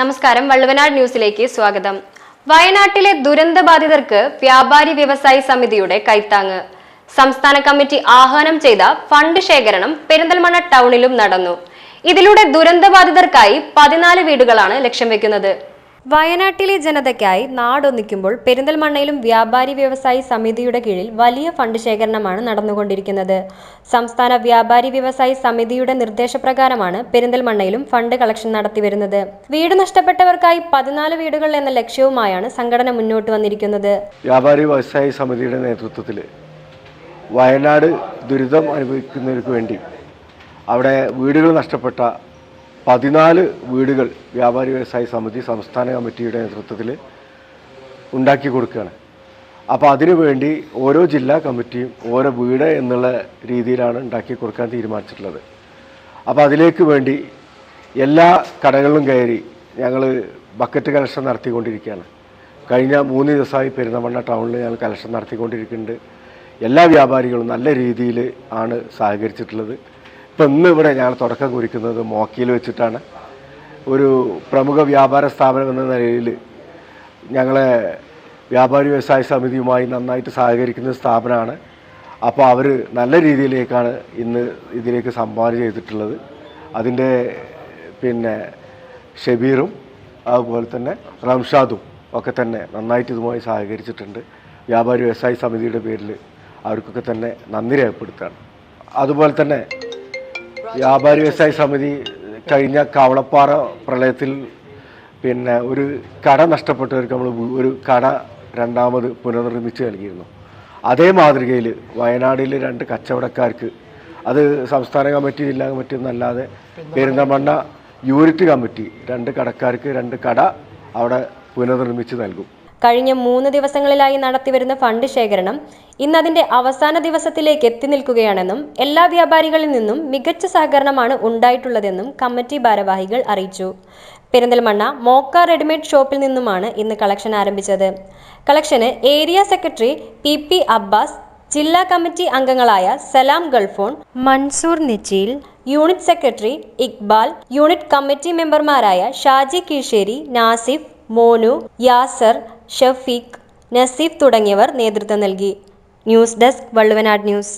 നമസ്കാരം വള്ളുവനാട് ന്യൂസിലേക്ക് സ്വാഗതം. വയനാട്ടിലെ ദുരന്ത ബാധിതർക്ക് വ്യാപാരി വ്യവസായി സമിതിയുടെ കൈത്താങ്ങ്. സംസ്ഥാന കമ്മിറ്റി ആഹ്വാനം ചെയ്ത ഫണ്ട് ശേഖരണം പെരിന്തൽമണ്ണ ടൗണിലും നടന്നു. ഇതിലൂടെ ദുരന്തബാധിതർക്കായി പതിനാല് വീടുകളാണ് ലക്ഷ്യം വെക്കുന്നത്. വയനാട്ടിലെ ജനതയ്ക്കായി നാടൊന്നിക്കുമ്പോൾ പെരിന്തൽമണ്ണയിലും വ്യാപാരി വ്യവസായി സമിതിയുടെ കീഴിൽ വലിയ ഫണ്ട് ശേഖരണമാണ് നടന്നുകൊണ്ടിരിക്കുന്നത്. സംസ്ഥാന വ്യാപാരി വ്യവസായി സമിതിയുടെ നിർദ്ദേശപ്രകാരമാണ് പെരിന്തൽമണ്ണയിലും ഫണ്ട് കളക്ഷൻ നടത്തിവരുന്നത്. വീട് നഷ്ടപ്പെട്ടവർക്കായി പതിനാല് വീടുകൾ എന്ന ലക്ഷ്യവുമായാണ് സംഘടന മുന്നോട്ട് വന്നിരിക്കുന്നത്. വ്യാപാരി വ്യവസായി സമിതിയുടെ നേതൃത്വത്തിൽ വയനാട് ദുരിതം അനുഭവിക്കുന്നവർക്ക് വേണ്ടി അവിടെ വീടുകൾ നഷ്ടപ്പെട്ട പതിനാല് വീടുകൾ വ്യാപാരി വ്യവസായ സമിതി സംസ്ഥാന കമ്മിറ്റിയുടെ നേതൃത്വത്തിൽ ഉണ്ടാക്കി കൊടുക്കുകയാണ്. അപ്പോൾ അതിനുവേണ്ടി ഓരോ ജില്ലാ കമ്മിറ്റിയും ഓരോ വീട് എന്നുള്ള രീതിയിലാണ് ഉണ്ടാക്കി കൊടുക്കാൻ തീരുമാനിച്ചിട്ടുള്ളത്. അപ്പോൾ അതിലേക്ക് വേണ്ടി എല്ലാ കടകളിലും കയറി ഞങ്ങൾ ബക്കറ്റ് കലക്ഷൻ നടത്തിക്കൊണ്ടിരിക്കുകയാണ്. കഴിഞ്ഞ മൂന്ന് ദിവസമായി പെരുന്തമണ്ണ ടൗണിൽ ഞങ്ങൾ കലക്ഷൻ നടത്തിക്കൊണ്ടിരിക്കുന്നുണ്ട്. എല്ലാ വ്യാപാരികളും നല്ല രീതിയിൽ ആണ് സഹകരിച്ചിട്ടുള്ളത്. ഇപ്പം ഇന്ന് ഇവിടെ ഞാൻ തുടക്കം കുറിക്കുന്നത് മോക്കിയിൽ വെച്ചിട്ടാണ്. ഒരു പ്രമുഖ വ്യാപാര സ്ഥാപനം എന്ന നിലയിൽ ഞങ്ങളെ വ്യാപാരി വ്യവസായ സമിതിയുമായി നന്നായിട്ട് സഹകരിക്കുന്ന സ്ഥാപനമാണ്. അപ്പോൾ അവർ നല്ല രീതിയിലേക്കാണ് ഇന്ന് ഇതിലേക്ക് സംഭാവന ചെയ്തിട്ടുള്ളത്. അതിന്റെ പിന്നെ ഷബീറും അതുപോലെ തന്നെ റംഷാദും ഒക്കെ തന്നെ നന്നായിട്ട് ഇതുമായി സഹകരിച്ചിട്ടുണ്ട്. വ്യാപാരി വ്യവസായ സമിതിയുടെ പേരിൽ അവർക്കൊക്കെ തന്നെ നന്ദി രേഖപ്പെടുത്തുകയാണ്. അതുപോലെ തന്നെ വ്യാപാരി വ്യവസായ സമിതി കഴിഞ്ഞ കവളപ്പാറ പ്രളയത്തിൽ പിന്നെ ഒരു കട നഷ്ടപ്പെട്ടവർക്ക് നമ്മൾ ഒരു കട രണ്ടാമത് പുനർനിർമ്മിച്ച് നൽകിയിരുന്നു. അതേ മാതൃകയിൽ വയനാടിൽ രണ്ട് കച്ചവടക്കാർക്ക് അത് സംസ്ഥാന കമ്മിറ്റി ജില്ലാ കമ്മിറ്റി എന്നല്ലാതെ പെരിന്തമണ്ണ യൂണിറ്റ് കമ്മിറ്റി രണ്ട് കടക്കാർക്ക് രണ്ട് കട അവിടെ പുനർനിർമ്മിച്ച് നൽകും. കഴിഞ്ഞ മൂന്ന് ദിവസങ്ങളിലായി നടത്തിവരുന്ന ഫണ്ട് ശേഖരണം ഇന്ന് അതിന്റെ അവസാന ദിവസത്തിലേക്ക് എത്തി നിൽക്കുകയാണെന്നും എല്ലാ വ്യാപാരികളിൽ നിന്നും മികച്ച സഹകരണമാണ് ഉണ്ടായിട്ടുള്ളതെന്നും കമ്മിറ്റി ഭാരവാഹികൾ അറിയിച്ചു. പെരിന്തൽമണ്ണ മോക്ക റെഡിമെയ്ഡ് ഷോപ്പിൽ നിന്നുമാണ് ഇന്ന് കളക്ഷൻ ആരംഭിച്ചത്. കളക്ഷന് area secretary P P Abbas ജില്ലാ കമ്മിറ്റി അംഗങ്ങളായ സലാം ഗൾഫോൺ Mansoor നിച്ചിയിൽ unit secretary Iqbal unit committee മെമ്പർമാരായ ഷാജി കീഴ്ശ്ശേരി നാസിഫ് മോനു യാസർ ഷഫീഖ് നസീഫ് തുടങ്ങിയവർ നേതൃത്വം നൽകി. News desk Valluvanad news.